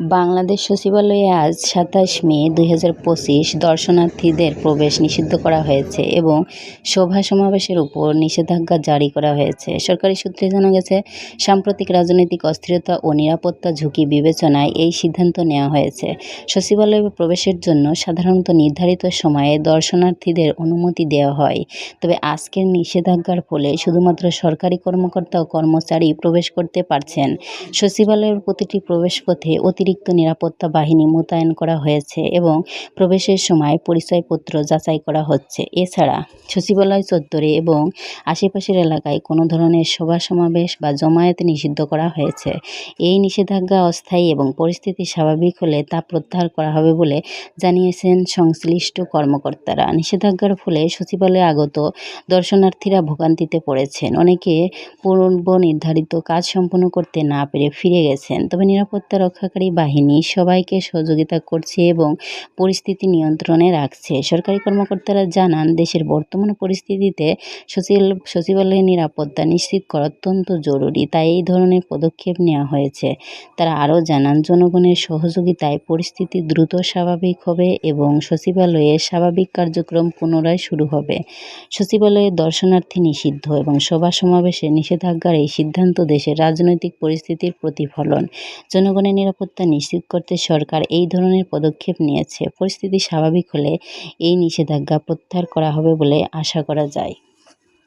বাংলাদেশ সচিবালয়ে আজ সাতাশ মে দুই হাজার পঁচিশ দর্শনার্থীদের প্রবেশ নিষিদ্ধ করা হয়েছে এবং সভা সমাবেশের উপর নিষেধাজ্ঞা জারি করা হয়েছে। সরকারি সূত্রে জানা গেছে, সাম্প্রতিক রাজনৈতিক অস্থিরতা ও নিরাপত্তা ঝুঁকি বিবেচনায় এই সিদ্ধান্ত নেওয়া হয়েছে। সচিবালয়ে প্রবেশের জন্য সাধারণত নির্ধারিত সময়ে দর্শনার্থীদের অনুমতি দেওয়া হয়। তবে আজকের নিষেধাজ্ঞার ফলে শুধুমাত্র সরকারি কর্মকর্তা ও কর্মচারী প্রবেশ করতে পারছেন। সচিবালয়ের প্রতিটি প্রবেশপথে অতিরিক্ত নিরাপত্তা বাহিনী মোতায়েন করা হয়েছে এবং প্রবেশের সময় পরিচয়পত্র যাচাই করা হচ্ছে। এছাড়া সচিবালয় চত্বরে এবং আশেপাশের এলাকায় কোনো ধরনের সভা সমাবেশ বা জমায়েত নিষিদ্ধ করা হয়েছে। এই নিষেধাজ্ঞা অস্থায়ী এবং পরিস্থিতি স্বাভাবিক হলে তা প্রত্যাহার করা হবে বলে জানিয়েছেন সংশ্লিষ্ট কর্মকর্তারা। নিষেধাজ্ঞার ফলে সচিবালয়ে আগত দর্শনার্থীরা ভোগান্তিতে পড়েছেন। অনেকে পূর্ব নির্ধারিত কাজ সম্পন্ন করতে না পেরে ফিরে গেছেন। তবে নিরাপত্তা রক্ষাকারী বাহিনী সবাইকে সহযোগিতা করছে এবং পরিস্থিতি নিয়ন্ত্রণে রাখছে। সরকারি কর্মকর্তারা জানান, দেশের বর্তমান পরিস্থিতিতে সচিল সচিবালয়ের নিরাপত্তা নিশ্চিত করা অত্যন্ত জরুরি, তাই এই ধরনের পদক্ষেপ নেওয়া হয়েছে। তারা আরও জানান, জনগণের সহযোগিতায় পরিস্থিতি দ্রুত স্বাভাবিক হবে এবং সচিবালয়ে স্বাভাবিক কার্যক্রম পুনরায় শুরু হবে। সচিবালয়ে দর্শনার্থী নিষিদ্ধ এবং সভা সমাবেশে নিষেধাজ্ঞার এই সিদ্ধান্ত দেশের রাজনৈতিক পরিস্থিতির প্রতিফলন। জনগণের নিরাপত্তা নিশ্চিত করতে সরকার এই ধরনের পদক্ষেপ নিয়েছে। পরিস্থিতি স্বাভাবিক হলে এই নিষেধাজ্ঞা প্রত্যাহার করা হবে বলে আশা করা যায়।